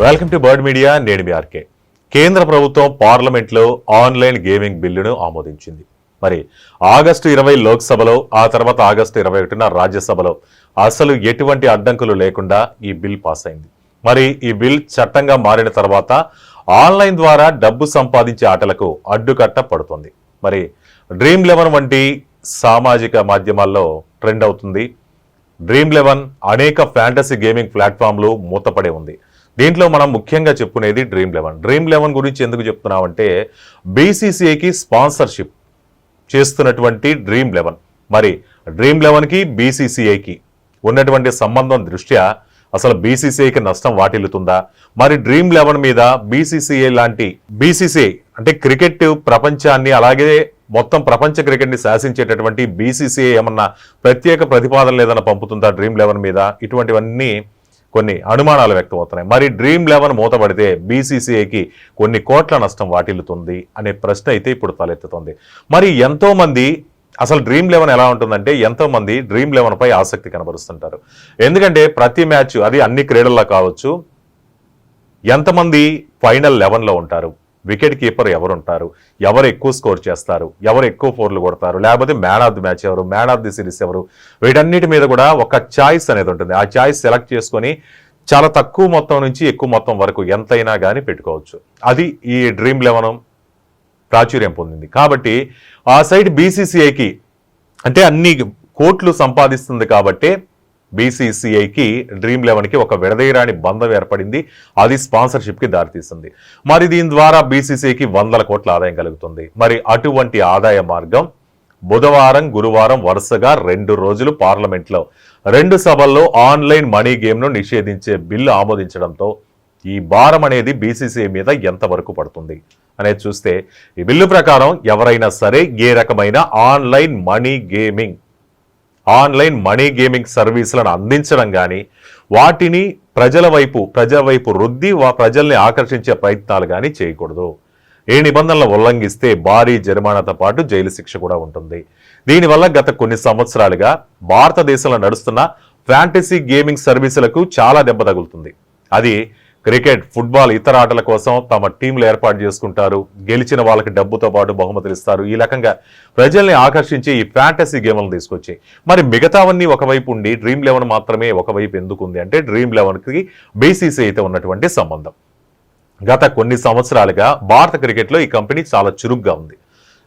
Welcome to bird media నేను మీ RK. కేంద్ర ప్రభుత్వం పార్లమెంట్లో ఆన్లైన్ గేమింగ్ బిల్లును ఆమోదించింది. మరి ఆగస్టు ఇరవై లోక్సభలో ఆ తర్వాత ఆగస్టు ఇరవై ఒకటిన రాజ్యసభలో అసలు ఎటువంటి అడ్డంకులు లేకుండా ఈ బిల్ పాస్ అయింది మరి ఈ బిల్ చట్టంగా మారిన తర్వాత ఆన్లైన్ ద్వారా డబ్బు సంపాదించే ఆటలకు అడ్డుకట్ట పడుతుంది. మరి డ్రీమ్ లెవెన్ వంటి సామాజిక మాధ్యమాల్లో ట్రెండ్ అవుతుంది. డ్రీమ్ లెవెన్ అనేక ఫ్యాంటసీ గేమింగ్ ప్లాట్ఫామ్లు మూతపడే ఉంది. దీంట్లో మనం ముఖ్యంగా చెప్పుకునేది డ్రీమ్ లెవెన్. డ్రీమ్ లెవెన్ గురించి ఎందుకు చెప్తున్నామంటే బీసీసీఐకి స్పాన్సర్షిప్ చేస్తున్నటువంటి డ్రీమ్ లెవెన్. మరి డ్రీమ్ లెవెన్కి బీసీసీఐకి ఉన్నటువంటి సంబంధం దృష్ట్యా అసలు బీసీసీఐకి నష్టం వాటిల్లుతుందా? మరి డ్రీమ్ లెవెన్ మీద బీసీసీఐ లాంటి బీసీసీఐ అంటే క్రికెట్ ప్రపంచాన్ని అలాగే మొత్తం ప్రపంచ క్రికెట్ని శాసించేటటువంటి బీసీసీఐ ఏమన్నా ప్రత్యేక ప్రతిపాదనలు ఏదైనా పంపుతుందా డ్రీమ్ లెవెన్ మీద? ఇటువంటివన్నీ కొన్ని అనుమానాలు వ్యక్తమవుతున్నాయి. మరి డ్రీమ్ లెవెన్ మూతపడితే బీసీసీఐకి కొన్ని కోట్ల నష్టం వాటిల్లుతుంది అనే ప్రశ్న అయితే ఇప్పుడు తలెత్తుతుంది. మరి ఎంతోమంది అసలు డ్రీమ్ లెవెన్ ఎలా ఉంటుందంటే ఎంతోమంది డ్రీమ్ లెవెన్పై ఆసక్తి కనబరుస్తుంటారు. ఎందుకంటే ప్రతి మ్యాచ్ అది అన్ని క్రీడల్లో కావచ్చు. ఎంతమంది ఫైనల్ లెవెన్లో ఉంటారు? వికెట్ కీపర్ ఎవరుంటారు ఎవరు ఎక్కువ స్కోర్ చేస్తారు? ఎవరు ఎక్కువ ఫోర్లు కొడతారు? లేకపోతే మ్యాన్ ఆఫ్ ది మ్యాచ్ ఎవరు? మ్యాన్ ఆఫ్ ది సిరీస్ ఎవరు? వీటన్నిటి మీద కూడా ఒక చాయిస్ అనేది ఉంటుంది. ఆ చాయిస్ సెలెక్ట్ చేసుకొని చాలా తక్కువ మొత్తం నుంచి ఎక్కువ మొత్తం వరకు ఎంతైనా కానీ పెట్టుకోవచ్చు. అది ఈ డ్రీమ్ లెవెన్ ప్రాచుర్యం పొందింది. కాబట్టి ఆ సైడ్ బీసీసీఐకి అంటే అన్ని కోట్లు సంపాదిస్తుంది కాబట్టి బీసీసీఐకి డ్రీమ్ లెవెన్కి ఒక విడదీయరాని బంధం ఏర్పడింది. అది స్పాన్సర్షిప్కి దారితీస్తుంది మరి దీని ద్వారా బీసీసీఐకి వందల కోట్ల ఆదాయం కలుగుతుంది. మరి అటువంటి ఆదాయ మార్గం బుధవారం గురువారం వరుసగా రెండు రోజులు పార్లమెంట్లో రెండు సభల్లో ఆన్లైన్ మనీ గేమ్ను నిషేధించే బిల్లు ఆమోదించడంతో ఈ భారం అనేది బీసీసీఐ మీద ఎంతవరకు పడుతుంది? అనేది చూస్తే ఈ బిల్లు ప్రకారం ఎవరైనా సరే ఏ రకమైన online money gaming online money gaming సర్వీసులను అందించడం కానీ వాటిని ప్రజల వైపు ప్రజల వైపు రుద్ది ప్రజల్ని ఆకర్షించే ప్రయత్నాలు కానీ చేయకూడదు. ఏ నిబంధనలు ఉల్లంఘిస్తే భారీ జరిమానాతో పాటు జైలు శిక్ష కూడా ఉంటుంది. దీనివల్ల గత కొన్ని సంవత్సరాలుగా భారతదేశంలో నడుస్తున్న ఫ్యాంటసీ గేమింగ్ సర్వీసులకు చాలా దెబ్బ తగులుతుంది. అది క్రికెట్ ఫుట్బాల్ ఇతర ఆటల కోసం తమ టీంలు ఏర్పాటు చేసుకుంటారు. గెలిచిన వాళ్ళకి డబ్బుతో పాటు బహుమతులు ఇస్తారు. ఈ రకంగా ప్రజల్ని ఆకర్షించి ఈ ఫ్యాంటసీ గేమ్లను తీసుకొచ్చాయి. మరి మిగతావన్నీ ఒకవైపు ఉండి డ్రీమ్ లెవెన్ మాత్రమే ఒకవైపు ఎందుకు ఉంది అంటే డ్రీమ్ లెవెన్కి బీసీసీ అయితే ఉన్నటువంటి సంబంధం. గత కొన్ని సంవత్సరాలుగా భారత క్రికెట్లో ఈ కంపెనీ చాలా చురుగ్గా ఉంది.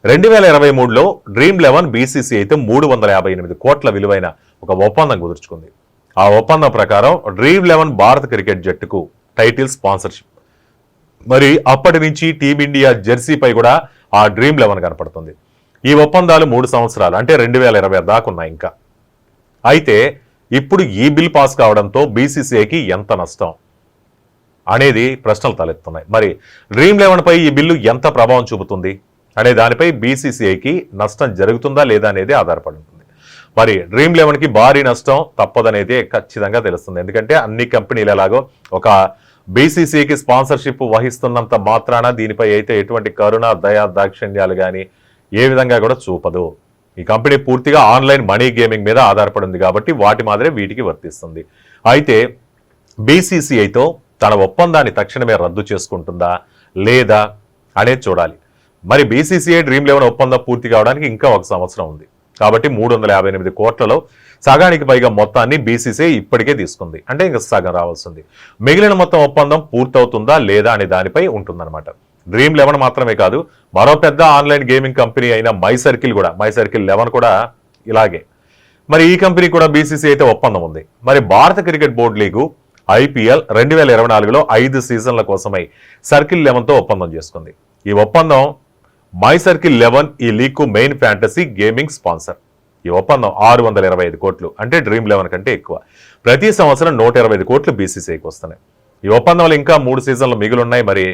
రెండు వేల ఇరవై మూడులో డ్రీమ్ లెవెన్ బీసీసీ అయితే మూడు వందల యాభై ఎనిమిది కోట్ల విలువైన ఒక ఒప్పందం కుదుర్చుకుంది. ఆ ఒప్పందం ప్రకారం డ్రీమ్ లెవెన్ భారత క్రికెట్ జట్టుకు టైటిల్ స్పాన్సర్షిప్. మరి అప్పటి నుంచి టీమిండియా జెర్సీపై కూడా ఆ డ్రీమ్ లెవెన్ కనపడుతుంది. ఈ ఒప్పందాలు మూడు సంవత్సరాలు అంటే రెండు వేల ఇరవై దాకున్నాయి ఇంకా. అయితే ఇప్పుడు ఈ బిల్ పాస్ కావడంతో బీసీసీఐకి ఎంత నష్టం అనేది ప్రశ్నలు తలెత్తున్నాయి. మరి డ్రీమ్ లెవెన్పై ఈ బిల్లు ఎంత ప్రభావం చూపుతుంది అనే దానిపై బీసీసీఐకి నష్టం జరుగుతుందా లేదా అనేది ఆధారపడి ఉంటుంది మరి డ్రీమ్ లెవెన్కి భారీ నష్టం తప్పదనేది ఖచ్చితంగా తెలుస్తుంది. ఎందుకంటే అన్ని కంపెనీలు ఎలాగో ఒక బీసీసీకి స్పాన్సర్షిప్ వహిస్తున్నంత మాత్రాన దీనిపై అయితే ఎటువంటి కరుణ దయా దాక్షిణ్యాలు కానీ ఏ విధంగా కూడా చూపదు. ఈ కంపెనీ పూర్తిగా ఆన్లైన్ మనీ గేమింగ్ మీద ఆధారపడి ఉంది కాబట్టి వాటి మాదిరే వీటికి వర్తిస్తుంది. అయితే బీసీసీఐతో తన ఒప్పందాన్ని తక్షణమే రద్దు చేసుకుంటుందా లేదా అనేది చూడాలి. మరి బీసీసీఐ డ్రీమ్ లెవెన్ ఒప్పందం పూర్తి కావడానికి ఇంకా ఒక సంవత్సరం ఉంది. కాబట్టి మూడు వందల యాభై ఎనిమిది కోట్లలో సగానికి పైగా మొత్తాన్ని బీసీసీఐ ఇప్పటికే తీసుకుంది. అంటే ఇంకా సగం రావాల్సింది. మిగిలిన మొత్తం ఒప్పందం పూర్తవుతుందా లేదా అనే దానిపై ఉంటుందన్నమాట. డ్రీమ్ లెవెన్ మాత్రమే కాదు మరో పెద్ద ఆన్లైన్ గేమింగ్ కంపెనీ అయిన మై సర్కిల్ కూడా మై సర్కిల్ లెవెన్ కూడా ఇలాగే. మరి ఈ కంపెనీ కూడా బీసీసీ అయితే ఒప్పందం ఉంది. మరి భారత క్రికెట్ బోర్డు లీగు ఐపీఎల్ రెండు వేల ఇరవై నాలుగులో ఐదు సీజన్ల కోసమై సర్కిల్ లెవెన్తో ఒప్పందం చేసుకుంది. ఈ ఒప్పందం మై సర్కిల్ లెవెన్ ఈ లీగ్కు మెయిన్ ఫ్యాంటసీ గేమింగ్ స్పాన్సర్. ఈ ఒప్పందం ఆరు వందల ఇరవై ఐదు కోట్లు. అంటే డ్రీమ్ లెవెన్ కంటే ఎక్కువ. ప్రతి సంవత్సరం నూట ఇరవై ఐదు కోట్లు బీసీసీఐకి వస్తున్నాయి. ఈ ఒప్పందంలో ఇంకా మూడు సీజన్లు మిగులున్నాయి. మరి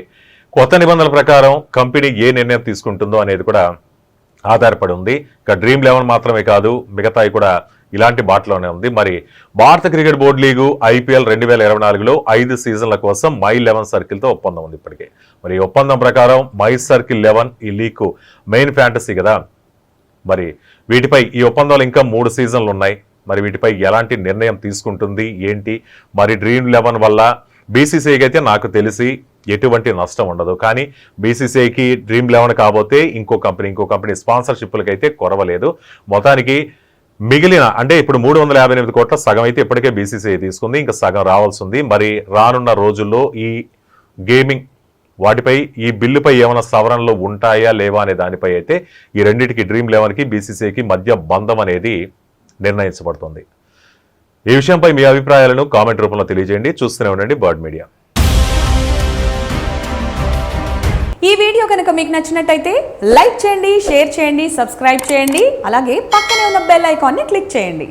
కొత్త నిబంధనల ప్రకారం కంపెనీ ఏ నిర్ణయం తీసుకుంటుందో అనేది కూడా ఆధారపడి ఉంది. ఇక డ్రీమ్ లెవెన్ మాత్రమే కాదు మిగతాయి కూడా ఇలాంటి బాటలోనే ఉంది. మరి భారత క్రికెట్ బోర్డు లీగు ఐపీఎల్ రెండు వేల ఇరవై నాలుగులో ఐదు సీజన్ల కోసం మై లెవెన్ సర్కిల్తో ఒప్పందం ఉంది ఇప్పటికే. మరి ఈ ఒప్పందం ప్రకారం మై సర్కిల్ లెవెన్ ఈ లీగ్ మెయిన్ ఫ్యాంటసీ కదా. మరి వీటిపై ఈ ఒప్పందాలు ఇంకా మూడు సీజన్లు ఉన్నాయి. మరి వీటిపై ఎలాంటి నిర్ణయం తీసుకుంటుంది? ఏంటి? మరి డ్రీమ్ లెవెన్ వల్ల బీసీసీఐకి అయితే నాకు తెలిసి ఎటువంటి నష్టం ఉండదు. కానీ బీసీసీఐకి డ్రీమ్ లెవెన్ కాబోతే ఇంకో కంపెనీ ఇంకో కంపెనీ స్పాన్సర్షిప్లకి అయితే కొరవలేదు. మొత్తానికి మిగిలిన అంటే ఇప్పుడు మూడు వందల యాభై ఎనిమిది కోట్ల సగం అయితే ఇప్పటికే బీసీసీఐ తీసుకుంది. ఇంకా సగం రావాల్సి ఉంది. మరి రానున్న రోజుల్లో ఈ గేమింగ్ వాటిపై ఈ బిల్లుపై ఏమైనా సవరణలు ఉంటాయా లేవా అనే దానిపై అయితే ఈ రెండింటికి డ్రీమ్ లెవెన్కి బీసీసీకి మధ్య బంధం అనేది నిర్ణయించబడుతుంది. ఈ విషయంపై మీ అభిప్రాయాలను కామెంట్ రూపంలో తెలియజేయండి. చూస్తూనే ఉండండి బర్డ్ మీడియా. ఈ వీడియో కనుక మీకు నచ్చినట్టయితే లైక్ చేయండి షేర్ చేయండి సబ్స్క్రైబ్ చేయండి అలాగే పక్కనే ఉన్న బెల్ ఐకాన్ని క్లిక్ చేయండి.